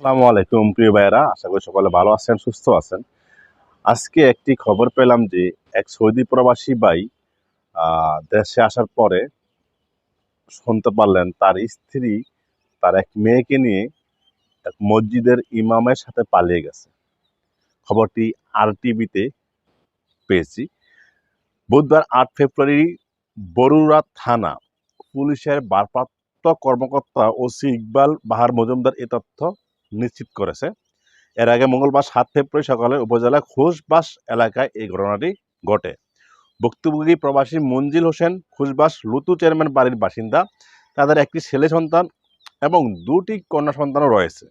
আসসালামু আলাইকুম, প্রিয় ভাইয়েরা। আশা করি সকলে ভালো আছেন, সুস্থ আছেন। আজকে একটি খবর পেলাম যে এক সৌদি প্রবাসী ভাই দেশে আসার পরে শুনতে পারলেন, তার স্ত্রী তার এক মেয়েকে নিয়ে এক মসজিদের ইমামের সাথে পালিয়ে গেছে। খবরটি আর টিভিতে পেয়েছি। বুধবার আট ফেব্রুয়ারি বরুড়া থানা পুলিশের ভারপ্রাপ্ত কর্মকর্তা ওসি ইকবাল বাহার মজুমদার এ তথ্য নিশ্চিত করেছে। এর আগে মঙ্গলবার সাত ফেব্রুয়ারি সকালে উপজেলা খুশবাস এলাকায় এই ঘটনাটি ঘটে। ভুক্তভোগী প্রবাসী মঞ্জিল হোসেন, খুশবাস লুতু চেয়ারম্যান বাড়ির বাসিন্দা, তাদের একটি ছেলে সন্তান এবং দুটি কন্যা সন্তানও রয়েছে।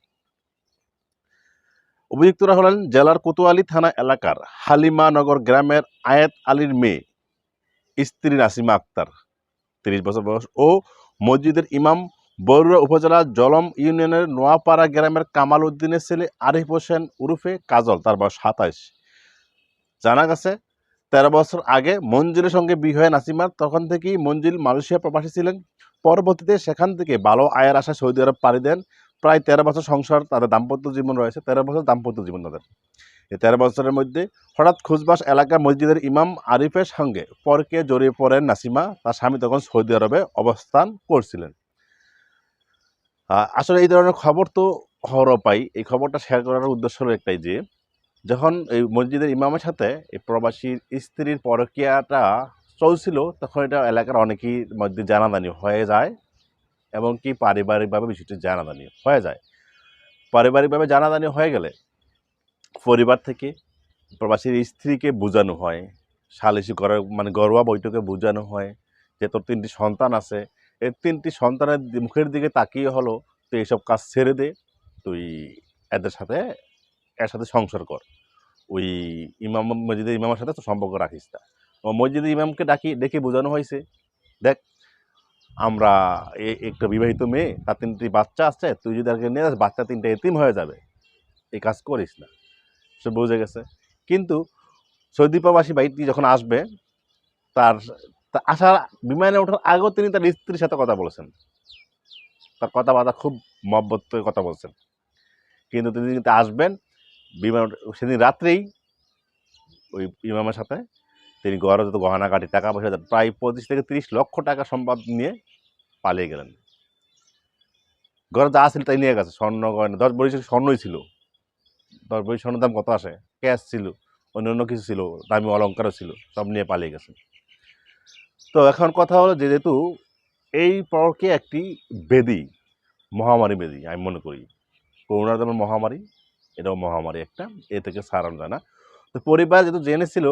অভিযুক্তরা হলেন জেলার কোতোয়ালি থানা এলাকার হালিমানগর গ্রামের আয়েত আলীর মেয়ে, স্ত্রী নাসিমা আক্তার। তিরিশ বছর বয়স ও মসজিদের ইমাম বরুড়া উপজেলার জলম ইউনিয়নের নোয়াপাড়া গ্রামের কামাল উদ্দিনের ছেলে আরিফ হোসেন উরুফে কাজল, তার বয়স সাতাইশ। জানা গেছে, তেরো বছর আগে মঞ্জিলের সঙ্গে বিয়ে নাসিমার তখন থেকেই মঞ্জিল মালয়েশিয়া প্রবাসী ছিলেন। পরবর্তীতে সেখান থেকে ভালো আয়ের আশা সৌদি আরব পাড়ি দেন। প্রায় তেরো বছর সংসার তাদের দাম্পত্য জীবন রয়েছে, তেরো বছর দাম্পত্য জীবন তাদের। এই তেরো বছরের মধ্যে হঠাৎ খুশবাস এলাকা মসজিদের ইমাম আরিফের সঙ্গে পরকে জড়িয়ে পড়েন নাসিমা। তার স্বামী তখন সৌদি আরবে অবস্থান করছিলেন। আসলে এই ধরনের খবর তো হরও পাই। এই খবরটা শেয়ার করার উদ্দেশ্য হলো একটাই যে, যখন এই মসজিদের ইমামের সাথে এই প্রবাসীর স্ত্রীর পরকীয়াটা চলছিল, তখন এটা এলাকার অনেকেই মধ্যে জানাজানি হয়ে যায় এবং কি পারিবারিকভাবে বিষয়টি জানাজানি হয়ে যায়। পারিবারিকভাবে জানাজানি হয়ে গেলে পরিবার থেকে প্রবাসীর স্ত্রীকে বোঝানো হয়, সালিশি করার মানে ঘরোয়া বৈঠকে বোঝানো হয় যে তোর তিনটি সন্তান আছে এই তিনটি সন্তানের মুখের দিকে তাকিয়ে হলো, তুই এইসব কাজ ছেড়ে দে, তুই এদের সাথে, এর সাথে সংসার কর। ওই ইমাম মসজিদের ইমামের সাথে তো সম্পর্ক রাখিস না। ও মসজিদের ইমামকে ডাকি, ডেকে বোঝানো হয়েছে, দেখ, আমরা একটা বিবাহিত মেয়ে, তার তিনটি বাচ্চা আছে, তুই যদি আগে নিয়ে যাস, বাচ্চা তিনটে এতিম হয়ে যাবে। এই কাজ করিস না। সে বুঝে গেছে। কিন্তু সৌদি প্রবাসী যখন আসবে, তার তা আসার বিমানে ওঠার আগেও তিনি তার স্ত্রীর সাথে কথা বলেছেন। তার কথাবার্তা খুব মহব্বত কথা বলছেন। কিন্তু তিনি কিন্তু আসবেন, বিমান সেদিন রাত্রেই ওই ইমামের সাথে তিনি গড়ে যত গহনাগাটি টাকা পয়সা, প্রায় পঁচিশ থেকে তিরিশ লক্ষ টাকা সম্পদ নিয়ে পালিয়ে গেলেন। ঘরে যা ছিল তাই নিয়ে গেছে। স্বর্ণ গয়না, দশ বড়ি স্বর্ণই ছিল। দশ বড়ি স্বর্ণের দাম কত আসে? ক্যাশ ছিল অন্য অন্য কিছু ছিল, দামি অলঙ্কারও ছিল, সব নিয়ে পালিয়ে গেছে তো এখন কথা হলো যেহেতু এই পরকে একটি বেদি, মহামারী বেদি আমি মনে করি। করোনার যেমন মহামারী, এটাও মহামারী একটা, এ থেকে সারানো যায় না। তো পরিবার যেহেতু জেনেছিল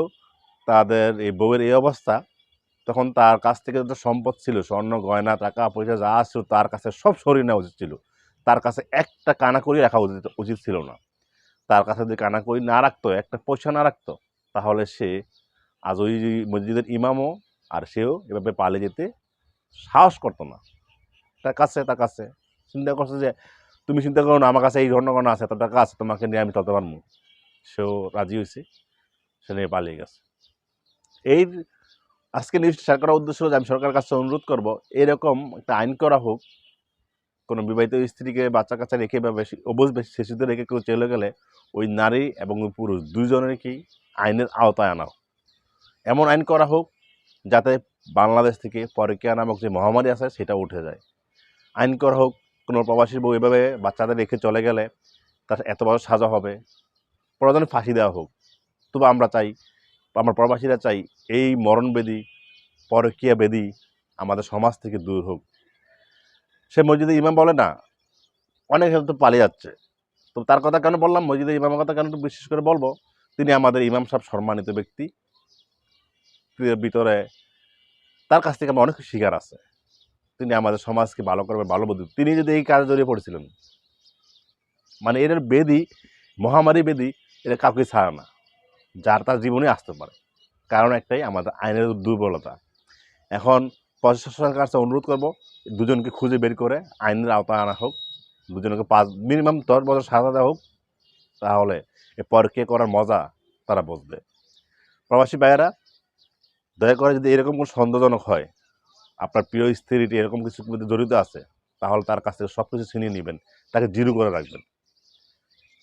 তাদের এই বউয়ের এই অবস্থা, তখন তার কাছ থেকে যত সম্পদ ছিল, স্বর্ণ, গয়না, টাকা, পয়সা যা ছিল, তার কাছে সব সরিয়ে নেওয়া উচিত ছিল। তার কাছে একটা কানা করি রাখা উচিত উচিত ছিল না। তার কাছে যদি কানা করি না রাখতো, একটা পয়সা না রাখতো, তাহলে সে আজ ওই মসজিদের ইমামও আর সেও এভাবে পালিয়ে যেতে সাহস করতো না। তার কাছে তার কাছে। চিন্তা করছে যে, তুমি চিন্তা করো না, আমার কাছে এই কোনো আছে এত টাকা আছে, তোমাকে নিয়ে আমি চলতে পারব। সেও রাজি হয়েছে, সে নিয়ে পালিয়ে গেছে। এই আজকে নিউজটা শেয়ার করার উদ্দেশ্য যে, আমি সরকারের কাছে অনুরোধ করব, এরকম একটা আইন করা হোক, কোনো বিবাহিত স্ত্রীকে বাচ্চা কাচ্চা রেখে বা বেশি অবুজ শিশুদের রেখে কেউ চলে গেলে ওই নারী এবং ওই পুরুষ দুজনেরকেই আইনের আওতায় আনা হোক এমন আইন করা হোক যাতে বাংলাদেশ থেকে পরকীয়া নামক যে মহামারী আছে, সেটা উঠে যায়। আইন করা হোক, কোনো প্রবাসী বউ এভাবে বাচ্চাদের রেখে চলে গেলে তার এত বড় সাজা হবে। প্রয়োজনে ফাঁসি দেওয়া হোক। তবু আমরা চাই, আমরা প্রবাসীরা চাই, এই মরণ বেদি পরকীয়া বেদি আমাদের সমাজ থেকে দূর হোক। সে মসজিদে ইমাম বলে না, অনেক তো পালিয়ে যাচ্ছে। তো তার কথা কেন বললাম? মসজিদে ইমামের কথা কেন একটু বিশেষ করে বলব? তিনি আমাদের ইমাম সাহেব সম্মানিত ব্যক্তি। ভিতরে তার কাছ থেকে আমার অনেক শিকার আছে। তিনি আমাদের সমাজকে ভালো করবে ভালো বুদ্ধি। তিনি যদি এই কাজে জড়িয়ে পড়েছিলেন মানে এর বেদি, মহামারী বেদি এটা কাউকে ছাড়া না। যার তার জীবনে আসতে পারে। কারণ একটাই, আমাদের আইনের দুর্বলতা। এখন প্রশাসনের কাছে অনুরোধ করব, দুজনকে খুঁজে বের করে আইনের আওতায় আনা হোক। দুজনকে পাঁচ মিনিমাম দশ বছর সাজা দেওয়া হোক। তাহলে এ পরকে করার মজা তারা বুঝবে। প্রবাসী ভাইয়েরা দয়া করে যদি এরকম কোনো সন্দেহজনক হয়, আপনার প্রিয় স্ত্রীটি এরকম কিছু মধ্যে জড়িত আছে, তাহলে তার কাছ থেকে সব কিছু ছিনিয়ে নেবেন, তাকে জিরো করে রাখবেন।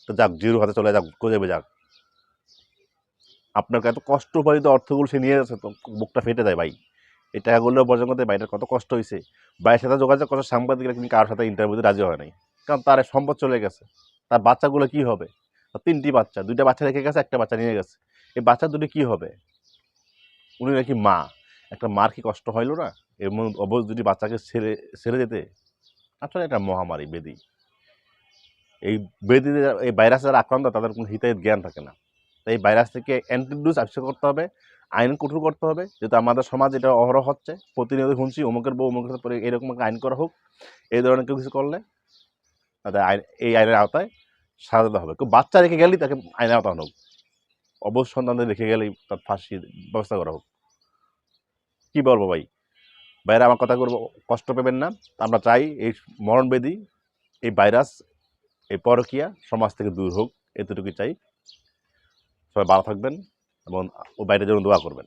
তো যাক, জিরো হাতে চলে যাক যাবে যাক। আপনার এত কষ্ট উপার্জিত অর্থগুলো সে নিয়ে যাচ্ছে, তো বুকটা ফেটে যায় ভাই। এই টাকাগুলো বর্জন করতে বাইরের কত কষ্ট হয়েছে বাইরের সাথে যোগাযোগ করার সাংবাদিকরা কিন্তু কারোর সাথে ইন্টারভিউতে রাজি হয় নাই। কারণ তার সম্পদ চলে গেছে। তার বাচ্চাগুলো কি হবে? তিনটি বাচ্চা, দুইটা বাচ্চা রেখে গেছে, একটা বাচ্চা নিয়ে গেছে। এই বাচ্চা দুটি কি হবে? উনি নাকি মা। একটা মার কি কষ্ট হইল না? এমন অবশ দুটি বাচ্চাকে ছেড়ে ছেড়ে যেতে আসলে এটা মহামারী বেদি। এই বেদিতে এই ভাইরাস যারা আক্রান্ত, তাদের কোনো হিতাহিত জ্ঞান থাকে না। তাই এই ভাইরাস থেকে অ্যান্টিডোজ আবিষ্কার করতে হবে, আইন কঠোর করতে হবে, যেহেতু আমাদের সমাজ এটা অহরহ হচ্ছে। প্রতিনিয়ত শুনছি, অমুকের বউ অমুকের সাথে পরে এরকম একটা আইন করা হোক, এই ধরনের কেউ কিছু করলে তাদের আইন, এই আইনের আওতায় সাজাতে হবে। কেউ বাচ্চা রেখে গেলেই তাকে আইনের আওতা হোক। অবশ্য সন্তানদের রেখে গেলেই তার ফাঁসির ব্যবস্থা করা হোক। কী বলব ভাই? বাইরে আমার কথা করব, কষ্ট পাবেন না। আমরা চাই এই মরণবেদি, এই ভাইরাস, এই পরকিয়া সমাজ থেকে দূর হোক, এতটুকুই চাই। সবাই ভালো থাকবেন এবং ও বাইরে যেন দোয়া করবেন।